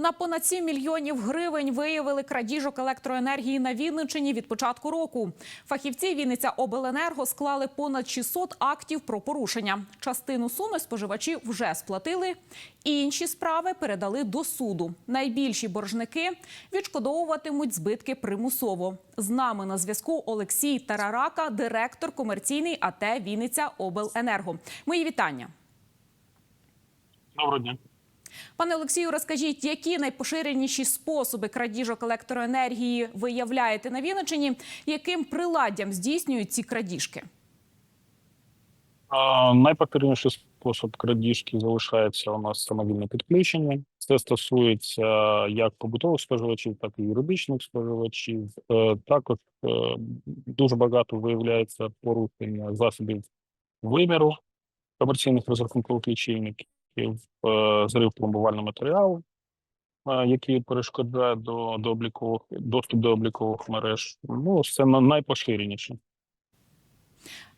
На понад 7 мільйонів гривень виявили крадіжок електроенергії на Вінниччині від початку року. Фахівці Вінниця Обленерго склали понад 600 актів про порушення. Частину суми споживачі вже сплатили. Інші справи передали до суду. Найбільші боржники відшкодовуватимуть збитки примусово. З нами на зв'язку Олексій Тарарака, директор комерційний АТ Вінниця Обленерго. Мої вітання. Доброго дня. Пане Олексію, розкажіть, які найпоширеніші способи крадіжок електроенергії виявляєте на Вінниччині? Яким приладдям здійснюють ці крадіжки? А, Найпопулярніший спосіб крадіжки залишається у нас самовільне підключення. Це стосується як побутових споживачів, так і юридичних споживачів. Е, Також е, дуже багато виявляється порушення засобів виміру комерційних розрахункових лічильників, е, зрив пломбувального матеріалу, е, який перешкоджає до, до облікових доступ до облікових мереж. Ну, це найпоширеніше.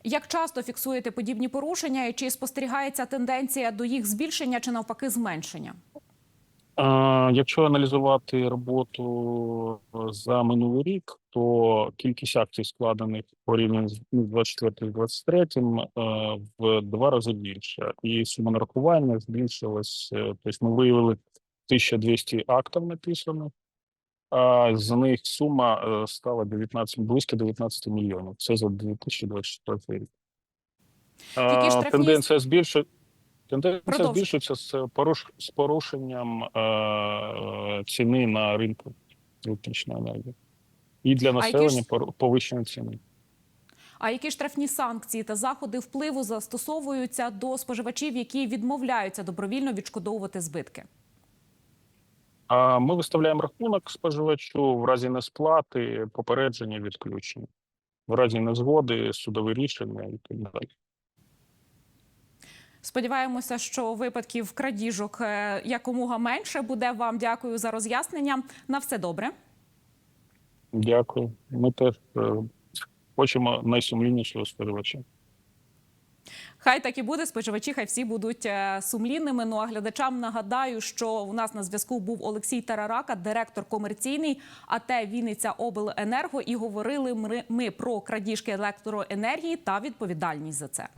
Як часто фіксуєте подібні порушення, і чи спостерігається тенденція до їх збільшення чи навпаки зменшення? Е, Якщо аналізувати роботу за минулий рік, то кількість акцій складених порівняно з 24-23 е, в два рази більше, і сума нарахування збільшилась. е, Тобто ми виявили 1200 актів написаних, а з них сума е, стала 19, близько 19 мільйонів. Це за 2024 рік. Е, Тенденція збільшує. Тенденція збільшується з поруш з порушенням е, ціни на ринку електричної енергії. І для населення ж- пор- повищення ціни. А які штрафні санкції та заходи впливу застосовуються до споживачів, які відмовляються добровільно відшкодовувати збитки? А ми виставляємо рахунок споживачу в разі несплати, попередження відключення, в разі незгоди, судове рішення і так далі. Сподіваємося, що випадків крадіжок е, якомога менше буде. Вам дякую за роз'яснення. На все добре. Дякую. Ми теж е, хочемо найсумліннішого споживача. Хай так і буде. Споживачі, хай всі будуть е, сумлінними. Ну а глядачам нагадаю, що у нас на зв'язку був Олексій Тарарака, директор комерційний АТ Вінниця Обленерго. І говорили ми- ми про крадіжки електроенергії та відповідальність за це.